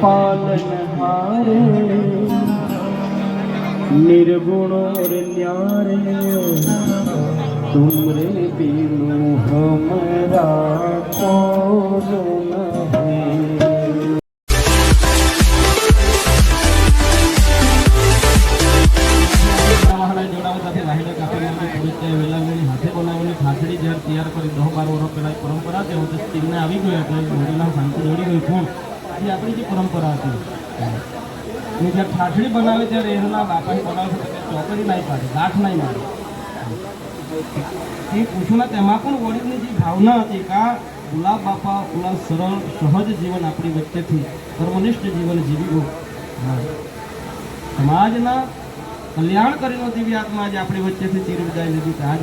पालनहारे निर्गुणोर न्यारे तुमरे बिनु हमरा को नहीं વાહના જોડાવા સાથે વાહિડા કાપીને પોલીસને વેલાવેલી હાથે બનાવેલી ખાસડી જ્યારે તૈયાર કરી દસ બાર વર્ષ પહેલાં એક પરંપરા તે વખતે સ્ટીલને આવી ગયો એટલે વડીલા શાંતિ દોડી ગઈ ફૂલ એ આપણી જે પરંપરા હતી. અને જ્યારે ઠાઠડી બનાવે ત્યારે એના બાપાની બનાવે ચોકડી નહીં પાડે, ગાંઠ નહીં મારે. એ પૂછું તેમાં પણ વડીલની જે ભાવના હતી કા ગુલાબ બાપા ગુલાબ સરળ, સહજ જીવન આપણી વચ્ચેથી, સર્વનિષ્ઠ જીવન જીવી સમાજના કલ્યાણ કરીને દિવ્ય આત્મા આજે આપણી વચ્ચેથી ચીર વિદાય લીધી કે આજ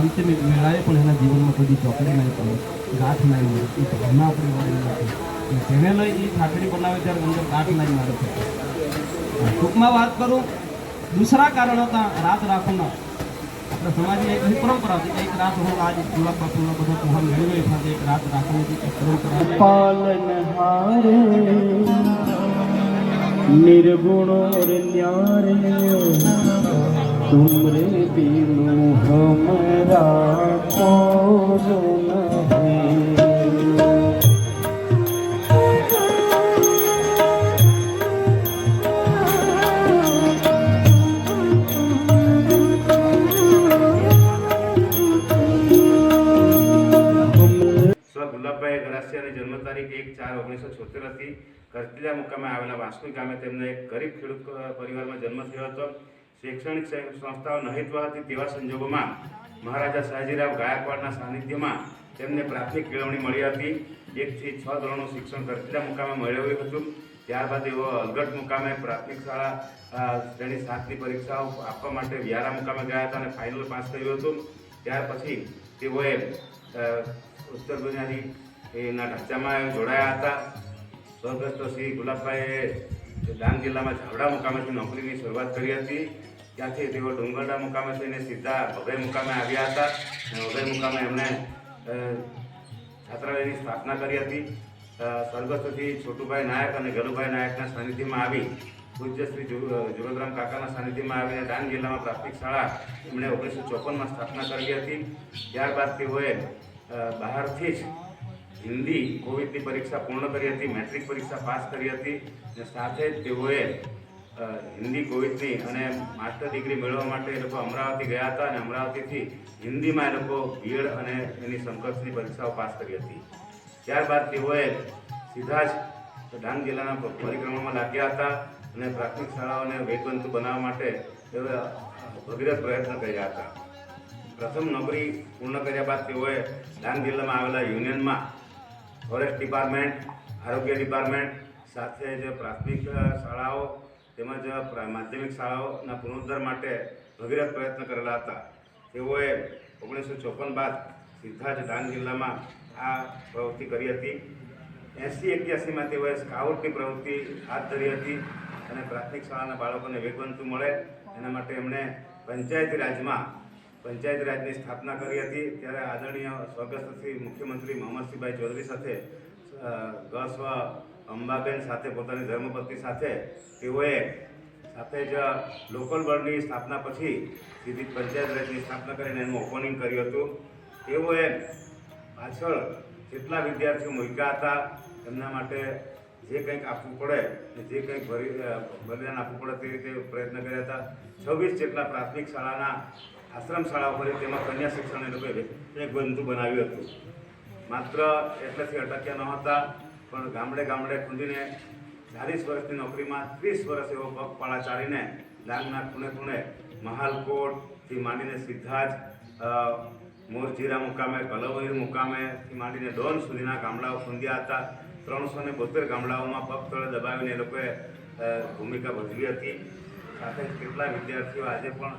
અંતિમ વેળાએ પણ એના જીવનમાં કદી ચોકડી નહીં પડે, ગાંઠ નહીં મળે એ ભાવના આપણી વળી નથી જેને લઈ એ ઠાકડી બનાવે ત્યારે અંદર કાટ નહીં મારે ટૂંકમાં વાત કરું, દૂસરા કારણ હતા રાત રાખવાના આપણે સમાજની એક પરંપરા હતી એક રાત હું આજ ગુલાબ બાપુનો બધો તહેવાર મેળવી સાથે એક રાત રાખવાની હતી પરંપરા પાલન હારે, નિર્ગુણો ન્યારે તુમરે દિનો હમરા કોરો કરતિલા મુકામે આવેલા વાંસમી ગામે તેમને એક ગરીબ ખેડૂત પરિવારમાં જન્મ થયો હતો. શૈક્ષણિક સંસ્થાઓ નહિત્વ હતી તેવા સંજોગોમાં મહારાજા સયાજીરાવ ગાયકવાડના સાનિધ્યમાં તેમને પ્રાથમિક કેળવણી મળી હતી. એકથી છ ધોરણનું શિક્ષણ કરતિલા મુકામે મેળવ્યું હતું. ત્યારબાદ તેઓ અલગટ મુકામે પ્રાથમિક શાળા શ્રેણી સાતની પરીક્ષાઓ આપવા માટે વ્યારા મુકામે ગયા હતા અને ફાઇનલ પાસ કર્યું હતું. ત્યાર પછી તેઓએ ઉત્તર ગુજરાતી એના ઢાંચામાં જોડાયા હતા. સ્વર્ગસ્થ શ્રી ગુલાબભાઈએ ડાંગ જિલ્લામાં ઝાવડા મુકામેથી નોકરીની શરૂઆત કરી હતી, ત્યાંથી તેઓ ડુંગરડા મુકામે થઈને સીધા વઘઈ મુકામે આવ્યા હતા. અને વઘઈ મુકામે એમણે છાત્રાલયની સ્થાપના કરી હતી. સ્વર્ગસ્થથી સ્વર્ગસ્થ છોટુભાઈ નાયક અને ગલુભાઈ નાયકના સાનિધ્યમાં આવી, પૂજ્ય શ્રી જુ- કાકાના સાનિધ્યમાં આવીને ડાંગ જિલ્લામાં પ્રાથમિક શાળા એમણે ઓગણીસો ચોપનમાં સ્થાપના કરી હતી. ત્યારબાદ તેઓએ બહારથી જ હિન્દી કોવિડની પરીક્ષા પૂર્ણ કરી હતી, મેટ્રિક પરીક્ષા પાસ કરી હતી અને સાથે જ તેઓએ હિન્દી કોવિડની અને માસ્ટર ડિગ્રી મેળવવા માટે એ લોકો અમરાવતી ગયા હતા અને અમરાવતીથી હિન્દીમાં એ લોકો બીએડ અને એની સમકક્ષની પરીક્ષાઓ પાસ કરી હતી. ત્યારબાદ તેઓએ સીધા જ ડાંગ જિલ્લાના પરિક્રમામાં લાગ્યા હતા અને પ્રાથમિક શાળાઓને વેગવંતુ બનાવવા માટે તેઓએ ભગીરથ પ્રયત્ન કર્યા હતા. પ્રથમ નોકરી પૂર્ણ કર્યા બાદ તેઓએ ડાંગ જિલ્લામાં આવેલા યુનિયનમાં ફોરેસ્ટ ડિપાર્ટમેન્ટ, આરોગ્ય ડિપાર્ટમેન્ટ સાથે જે પ્રાથમિક શાળાઓ તેમજ માધ્યમિક શાળાઓના પુનરુદ્ધાર માટે ભગીરથ પ્રયત્ન કરેલા હતા. તેઓએ ઓગણીસો ચોપન બાદ સીધા જ ડાંગ જિલ્લામાં આ પ્રવૃત્તિ કરી હતી. એંસી એક્યાસીમાં તેઓએ સ્કાઉટની પ્રવૃત્તિ હાથ ધરી હતી અને પ્રાથમિક શાળાના બાળકોને વેગવંતુ મળે. એના માટે એમણે પંચાયતી રાજમાં પંચાયત રાજની સ્થાપના કરી હતી. ત્યારે આદરણીય સ્વર્ગસ્થ મુખ્યમંત્રી મોહમ્મદસિંહભાઈ ચૌધરી સાથે ગસ્વ અંબાબેન સાથે, પોતાની ધર્મપત્ની સાથે, તેઓએ સાથે જ લોકલ બોર્ડની સ્થાપના પછી સીધી પંચાયત રાજની સ્થાપના કરીને એનું ઓપનિંગ કર્યું હતું. તેઓએ પાછળ જેટલા વિદ્યાર્થીઓ મૂક્યા હતા, એમના માટે જે કંઈક આપવું પડે જે કંઈક ભરી બલિદાન આપવું પડે તે રીતે પ્રયત્ન કર્યા હતા. છવ્વીસ જેટલા પ્રાથમિક શાળાના આશ્રમ શાળાઓ ફરી તેમાં કન્યા શિક્ષણ એ લોકોએ એક બંધુ બનાવ્યું હતું. માત્ર એટલેથી અટક્યા નહોતા પણ ગામડે ગામડે ખુંદીને ચાલીસ વર્ષની નોકરીમાં ત્રીસ વર્ષ એવો પગપાળા ચાલીને ડાંગના ખૂણે ખૂણે મહાલકોટથી માંડીને સીધા જ મોરજીરા મુકામે કલવઈ મુકામેથી માંડીને ડોન સુધીના ગામડાઓ ખૂંદ્યા હતા. ત્રણસો ને બોતેર ગામડાઓમાં પગ તળે દબાવીને એ લોકોએ ભૂમિકા ભજવી હતી. સાથે કેટલા વિદ્યાર્થીઓ આજે પણ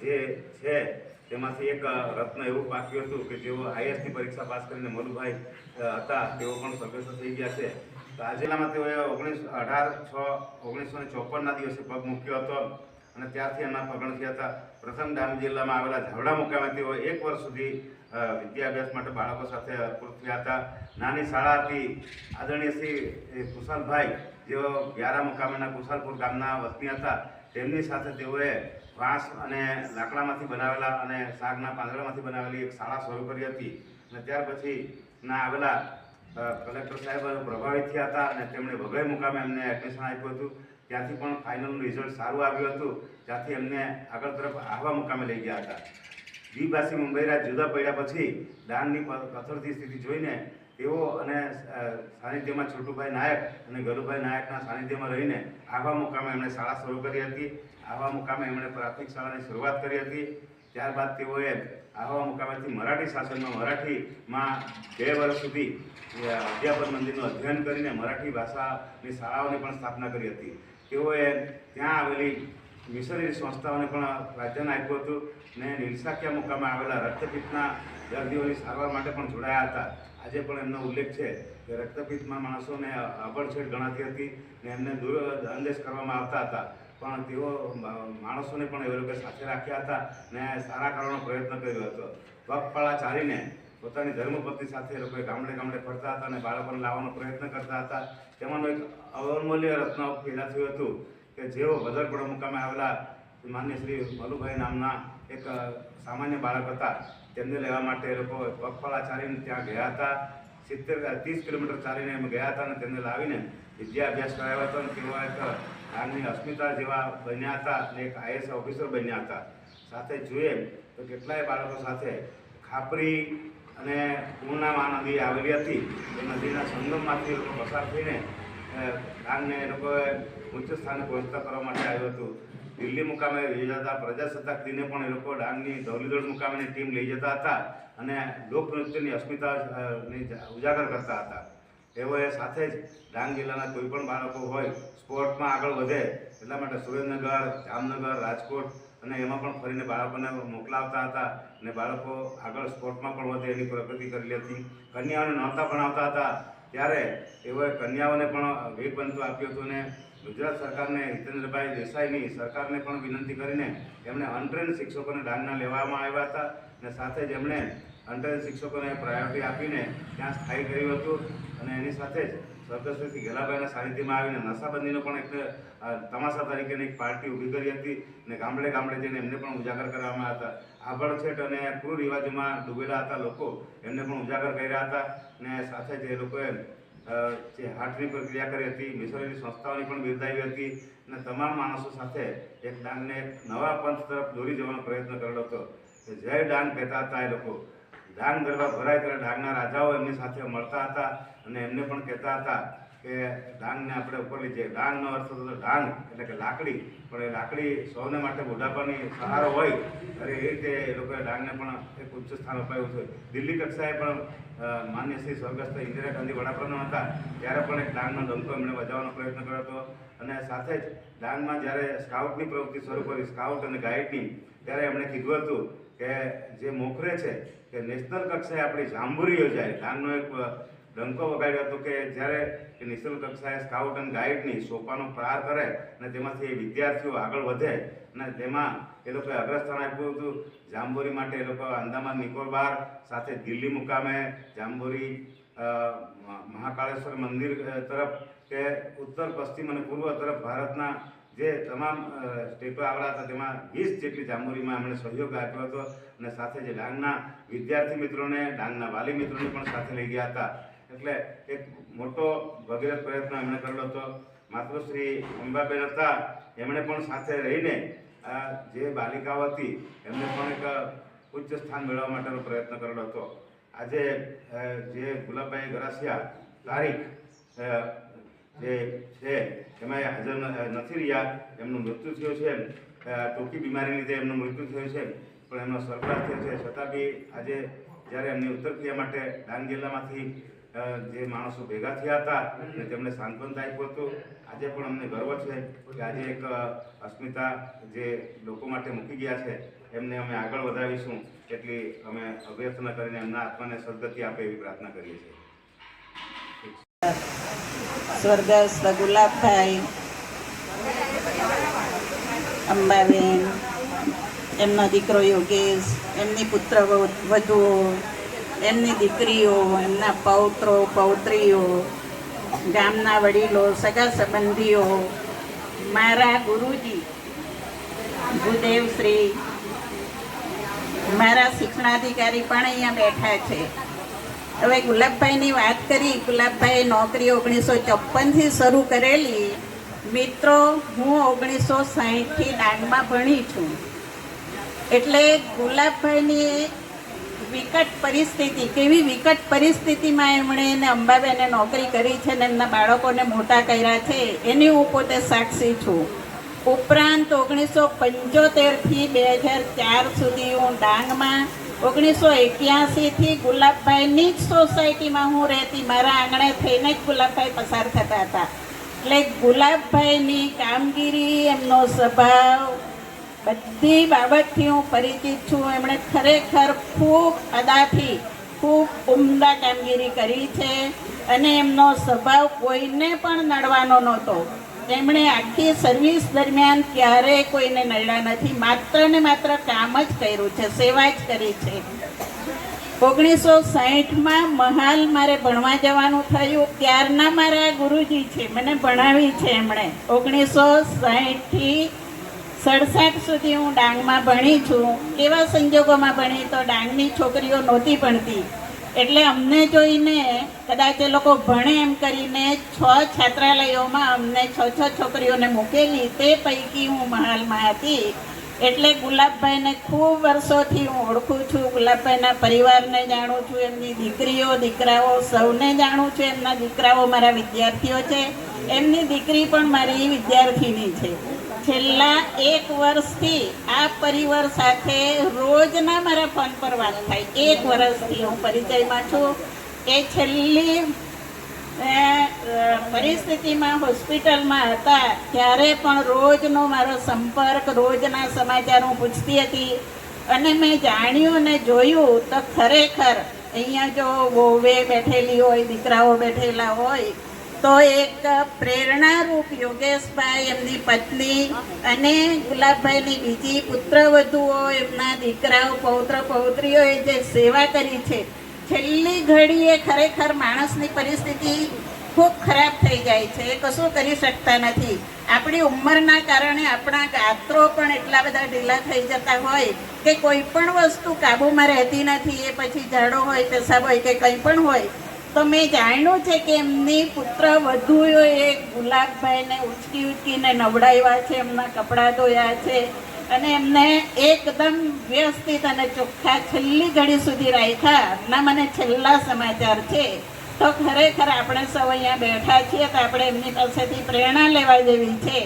જે છે, તેમાંથી એક રત્ન એવું બાકી હતું કે જેઓ આઈએસની પરીક્ષા પાસ કરીને મનુભાઈ હતા, તેઓ પણ સદસ્ય થઈ ગયા છે. તો આ જિલ્લામાં તેઓએ ઓગણીસ, અઢાર, છ, ઓગણીસો ને ચોપનના દિવસે પગ મૂક્યો હતો અને ત્યારથી એમના પગણ થયા હતા. પ્રથમ ડાંગ જિલ્લામાં આવેલા ઝાવડા મુકામે તેઓ એક વર્ષ સુધી વિદ્યાભ્યાસ માટે બાળકો સાથે અર્પણ થયા હતા. નાની શાળા હતી આદરણીય શ્રી કુશાલભાઈ, જેઓ વ્યારા મુકામેના કુશાલપુર ગામના વતની હતા, તેમની સાથે તેઓએ વાંસ અને લાકડામાંથી બનાવેલા અને શાકના પાંદડામાંથી બનાવેલી એક શાળા શરૂ કરી હતી. અને ત્યાર પછી ના આવેલા કલેક્ટર સાહેબ પ્રભાવિત થયા હતા અને તેમણે વઘઈ મુકામે એમને એડમિશન આપ્યું હતું. ત્યાંથી પણ ફાઇનલનું રિઝલ્ટ સારું આવ્યું હતું. ત્યાંથી એમને આગળ તરફ આહવા મુકામે લઈ ગયા હતા. દ્વિભાષી મુંબઈરાજ જુદા પડ્યા પછી દાનની પ- કથળતી સ્થિતિ જોઈને તેઓ અને સાનિધ્યમાં છોટુભાઈ નાયક અને ગરુભાઈ નાયકના સાનિધ્યમાં રહીને આહવા મુકામે એમણે શાળા શરૂ કરી હતી. આવા મુકામે એમણે પ્રાથમિક શાળાની શરૂઆત કરી હતી. ત્યારબાદ તેઓએ આહવા મુકામેથી મરાઠી શાસનમાં મરાઠીમાં બે વર્ષ સુધી અધ્યાપન મંદિરનું અધ્યયન કરીને મરાઠી ભાષાની શાળાઓની પણ સ્થાપના કરી હતી. તેઓએ ત્યાં આવેલી મિશનરી સંસ્થાઓને પણ પ્રાધાન્ય આપ્યું હતું ને નિરસાક્યા મુકામે આવેલા રક્તપિત્તના દર્દીઓની સારવાર માટે પણ જોડાયા હતા. આજે પણ એમનો ઉલ્લેખ છે કે રક્તપિત્તમાં માણસોને અબળછેડ ગણાતી હતી ને એમને દૂર અંદેશ કરવામાં આવતા હતા. પણ તેઓ માણસોને પણ એ લોકો સાથે રાખ્યા હતા ને સારા કરવાનો પ્રયત્ન કર્યો હતો. પગપાળા ચાલીને પોતાની ધર્મપત્ની સાથે એ લોકોએ ગામડે ગામડે ફરતા હતા અને બાળકોને લાવવાનો પ્રયત્ન કરતા હતા. તેમાંનો એક અવમૂલ્ય રત્ન પેદા થયું હતું કે જેઓ ભદરપુરા મુકામે આવેલા માન્ય શ્રી મલુભાઈ નામના એક સામાન્ય બાળક હતા. તેમને લેવા માટે એ લોકો પગપાળા ચાલીને ત્યાં ગયા હતા. સિત્તેર ત્રીસ કિલોમીટર ચાલીને એમ ગયા હતા અને તેમને લાવીને વિદ્યાભ્યાસ કરાવ્યો હતો અને તેઓ એક ડાંગની અસ્મિતા જેવા બન્યા હતા અને એક આઈએસ ઓફિસર બન્યા હતા. સાથે જોઈએ તો કેટલાય બાળકો સાથે ખાપરી અને પૂર્ણામાં નદી આવેલી હતી. એ નદીના સંગમમાંથી લોકો પસાર થઈને ડાંગને એ લોકોએ ઉચ્ચ સ્થાને પહોંચતા કરવા માટે આવ્યું હતું. દિલ્હી મુકામે યોજાતા પ્રજાસત્તાક દિને પણ એ લોકો ડાંગની ધૌલીદોડ મુકામેની ટીમ લઈ જતા હતા અને લોકનૃત્યની અસ્મિતા અ, ની જા- ઉજાગર કરતા હતા. તેઓએ સાથે જ ડાંગ જિલ્લાના કોઈ પણ બાળકો હોય સ્પોર્ટમાં આગળ વધે એટલા માટે સુરેન્દ્રનગર, જામનગર, રાજકોટ અને એમાં પણ ફરીને બાળકોને મોકલાવતા હતા અને બાળકો આગળ સ્પોર્ટમાં પણ વધે એની પ્રગતિ કરેલી હતી. કન્યાઓને નહોતા ભણાવતા હતા. ત્યારે તેઓએ કન્યાઓને પણ વેગબંધુ આપ્યું હતું અને ગુજરાત સરકારને હિતેન્દ્રભાઈ દેસાઈની સરકારને પણ વિનંતી કરીને એમણે અનટ્રેન શિક્ષકોને ડાંગના લેવામાં આવ્યા હતા અને સાથે જ એમણે અનટ્રેન શિક્ષકોને પ્રાયોરિટી આપીને ત્યાં સ્થાયી કર્યું હતું અને એની સાથે જ સ્વર્ગસ્થ શ્રી ગેલાભાઈના સાનિધ્યમાં આવીને નશાબંધીનો પણ એક તમાશા તરીકેની એક પાર્ટી ઊભી કરી હતી અને ગામડે ગામડે જઈને એમને પણ ઉજાગર કરવામાં હતા. આભડછેટ અને કુરિવાજમાં ડૂબેલા હતા લોકો, એમને પણ ઉજાગર કર્યા હતા અને સાથે જ લોકોએ જે હાર્ટની પ્રક્રિયા કરી હતી મિશનરી સંસ્થાઓની પણ બિરદાવી હતી અને તમામ માણસો સાથે એક ડાંગને નવા પંથ તરફ દોરી જવાનો પ્રયત્ન કરેલો હતો. જય ડાંગ કહેતા હતા એ લોકો. ડાંગ દરબાર ભરાય ત્યારે ડાંગના રાજાઓ એમની સાથે મળતા હતા અને એમને પણ કહેતા હતા કે ડાંગને આપણે ઉપર લઈ જઈએ. ડાંગનો અર્થ થતો ડાંગ, એટલે કે લાકડી. પણ એ લાકડી સૌને માટે બુઢાપાની સહારો હોય, ત્યારે એ રીતે એ લોકોએ ડાંગને પણ એક ઉચ્ચ સ્થાન અપાયું છે. દિલ્હી કક્ષાએ પણ માન્ય શ્રી સ્વર્ગસ્થ ઇન્દિરા ગાંધી વડાપ્રધાન હતા, ત્યારે પણ એક ડાંગનો ડંકો એમણે બજાવવાનો પ્રયત્ન કર્યો હતો. અને સાથે જ ડાંગમાં જ્યારે સ્કાઉટની પ્રવૃત્તિ શરૂ કરી, સ્કાઉટ અને ગાઈડની, ત્યારે એમણે કીધું હતું કે જે મોખરે છે કે નેશનલ કક્ષાએ આપણી જાંબુરી યોજાય ડાંગનો એક ડંકો વગાડ્યો હતો કે જ્યારે નેશનલ કક્ષાએ સ્કાઉટ અને ગાઈડની સોપાનો પ્રહાર કરે અને તેમાંથી એ વિદ્યાર્થીઓ આગળ વધે અને તેમાં એ લોકોએ અગ્રસ્થાન આપ્યું હતું. જાંબુરી માટે એ લોકો અંદામાન નિકોબાર સાથે દિલ્હી મુકામે જાંબુરી મહાકાળેશ્વર મંદિર તરફ કે ઉત્તર, પશ્ચિમ અને પૂર્વ તરફ ભારતના જે તમામ સ્ટેટો આવેલા હતા, તેમાં વીસ જેટલી જામોરીમાં એમણે સહયોગ આપ્યો હતો અને સાથે જે ડાંગના વિદ્યાર્થી મિત્રોને, ડાંગના વાલી મિત્રોને પણ સાથે લઈ ગયા હતા. એટલે એક મોટો ભગીરથ પ્રયત્ન એમણે કરેલો હતો. માતૃશ્રી અંબાબેન હતા, એમણે પણ સાથે રહીને જે બાલિકાઓ હતી, એમને પણ એક ઉચ્ચ સ્થાન મેળવવા માટેનો પ્રયત્ન કરેલો હતો. આજે જે ગુલાબભાઈ ગરાસિયા, તારીખ જે છે, એમાં હાજર નથી રહ્યા, એમનું મૃત્યુ થયું છે ટૂંકી બીમારીને લીધે એમનું મૃત્યુ થયું છે પણ એમનો સ્વર્ગવાસ થયો છે. છતાં બી આજે જ્યારે એમની ઉત્તરક્રિયા માટે ડાંગ જિલ્લામાંથી જે માણસો ભેગા થયા હતા અને તેમણે સાંત્વન આપ્યું હતું આજે પણ અમને ગર્વ છે કે આજે એક અસ્મિતા જે લોકો માટે મૂકી ગયા છે, એમને અમે આગળ વધાવીશું, એટલી અમે અભ્યર્થના કરીને એમના આત્માને સદગતિ આપે એવી પ્રાર્થના કરીએ છીએ. સ્વર્ગસ્થ ગુલાબભાઈ, અંબાબેન, એમનો દીકરો યોગેશ, એમની પુત્ર વધુઓ, એમની દીકરીઓ, એમના પૌત્રો, પૌત્રીઓ, ગામના વડીલો, સગા સંબંધીઓ, મારા ગુરુજી, ભૂદેવશ્રી, મારા શિક્ષણાધિકારી પણ અહીંયા બેઠા છે. હવે ગુલાબભાઈની વાત કરી ગુલાબભાઈ નોકરી ઓગણીસો ચોપનથી શરૂ કરેલી. મિત્રો, હું ઓગણીસો સાહીઠથી ડાંગમાં ભણી છું. એટલે ગુલાબભાઈની વિકટ પરિસ્થિતિ, કેવી વિકટ પરિસ્થિતિમાં એમણે એને અંબાબેને નોકરી કરી છે ને એમના બાળકોને મોટા કર્યા છે, એની હું પોતે સાક્ષી છું. ઉપરાંત ઓગણીસો પંચોતેરથી બે હજાર ચાર સુધી હું ડાંગમાં ઓગણીસો એક્યાસીથી ગુલાબભાઈની જ સોસાયટીમાં હું રહેતી. મારા આંગણે થઈને જ ગુલાબભાઈ પસાર થતા હતા. એટલે ગુલાબભાઈની કામગીરી, એમનો સ્વભાવ, બધી બાબતથી હું પરિચિત છું. એમણે ખરેખર ખૂબ અદાથી, ખૂબ ઉમદા કામગીરી કરી છે. અને એમનો સ્વભાવ કોઈને પણ નડવાનો નહોતો. એમણે આખી સર્વિસ દરમિયાન ક્યારેય કોઈને નડ્યા નથી. માત્ર ને માત્ર કામ જ કર્યું છે, સેવા જ કરી છે. ઓગણીસો સાહીઠમાં મહાલ મારે ભણવા જવાનું થયું. ત્યારના મારા ગુરુજી છે, મને ભણાવી છે એમણે. ઓગણીસો સાહીઠથી સડસઠ સુધી હું ડાંગમાં ભણી છું. એવા સંજોગોમાં ભણી? તો ડાંગની છોકરીઓ નહોતી ભણતી. એટલે અમને જોઈને કદાચ એ લોકો ભણે એમ કરીને છ છાત્રાલયોમાં અમને છ છ છોકરીઓને મૂકેલી, તે પૈકી હું મહાલમાં હતી. એટલે ગુલાબભાઈને ખૂબ વર્ષોથી હું ઓળખું છું. ગુલાબભાઈના પરિવારને જાણું છું, એમની દીકરીઓ, દીકરાઓ, સૌને જાણું છું. એમના દીકરાઓ મારા વિદ્યાર્થીઓ છે. એમની દીકરી પણ મારી વિદ્યાર્થીની છે. છેલ્લા એક વર્ષથી આ પરિવાર સાથે રોજના મારા ફોન પર વાત થાય. એક વર્ષથી હું પરિચયમાં છું એ છેલ્લી પરિસ્થિતિમાં હોસ્પિટલમાં હતા ત્યારે પણ રોજનો મારો સંપર્ક, રોજના સમાચાર હું પૂછતી હતી. અને મેં જાણ્યું અને જોયું તો ખરેખર અહીંયા જો વોવે બેઠેલી હોય, દીકરાઓ બેઠેલા હોય તો એક પ્રેરણારૂપ યોગેશભાઈ, એમની પત્ની અને ગુલાબભાઈની બીજી પુત્રવધુઓ એમના દીકરાઓ, પૌત્ર, પૌત્રીઓએ જે સેવા કરી છે, છેલ્લી ઘડીએ ખરેખર માણસની પરિસ્થિતિ ખૂબ ખરાબ થઈ જાય છે. એ કશું કરી શકતા નથી. આપણી ઉંમરના કારણે આપણા ગાત્રો પણ એટલા બધા ઢીલા થઈ જતા હોય કે કોઈ પણ વસ્તુ કાબૂમાં રહેતી નથી. એ પછી ઝાડો હોય, પેશાબ હોય કે કંઈ પણ હોય તો મેં જાણ્યું છે કે એમની પુત્ર વધુઓએ ગુલાબભાઈને ઉચકી ઉચકીને નવડાવ્યા છે, એમના કપડાં ધોયા છે અને એમને એકદમ વ્યવસ્થિત અને ચોખ્ખા છેલ્લી ઘડી સુધી રાખ્યા. ના, મને છેલ્લા સમાચાર છે. તો ખરેખર આપણે સૌ અહીંયા બેઠા છીએ તો આપણે એમની પાસેથી પ્રેરણા લેવા જેવી છે.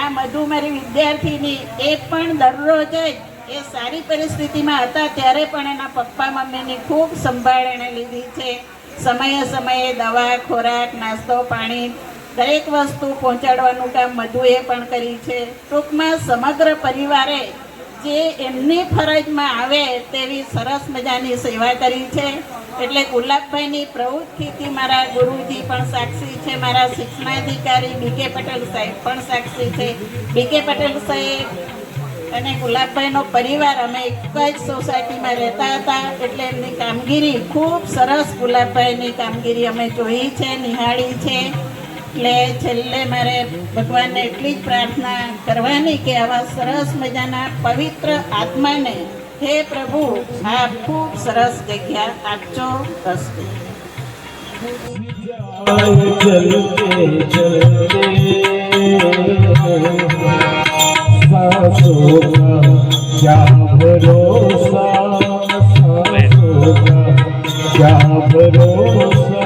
આ મધુ મારી વિદ્યાર્થીની એ પણ દરરોજ જ એ સારી પરિસ્થિતિમાં હતા, ત્યારે પણ એના પપ્પા મમ્મીની ખૂબ સંભાળ એણે લીધી છે. સમયે સમયે દવા, ખોરાક, નાસ્તો, પાણી, દરેક વસ્તુ પહોંચાડવાનું કામ મધુએ પણ કરી છે. ટૂંકમાં સમગ્ર પરિવારે જે એમની ફરજમાં આવે તેવી સરસ મજાની સેવા કરી છે. એટલે ગુલાબભાઈની પ્રવૃત્તિથી મારા ગુરુજી પણ સાક્ષી છે. મારા શિક્ષણાધિકારી બીકે પટેલ સાહેબ પણ સાક્ષી છે. બીકે પટેલ સાહેબ અને ગુલાબભાઈનો પરિવાર અમે એક જ સોસાયટીમાં રહેતા હતા એટલે એમની કામગીરી ખૂબ સરસ ગુલાબભાઈની કામગીરી અમે જોઈ છે નિહાળી છે એટલે છેલ્લે મારે ભગવાનને એટલી જ પ્રાર્થના કરવાની કે આવા સરસ મજાના પવિત્ર આત્માને હે પ્રભુ આ ખૂબ સરસ જગ્યા આપજો અસ્તુ चलते चलते सांसों का क्या भरोसा सांसों का क्या भरोसा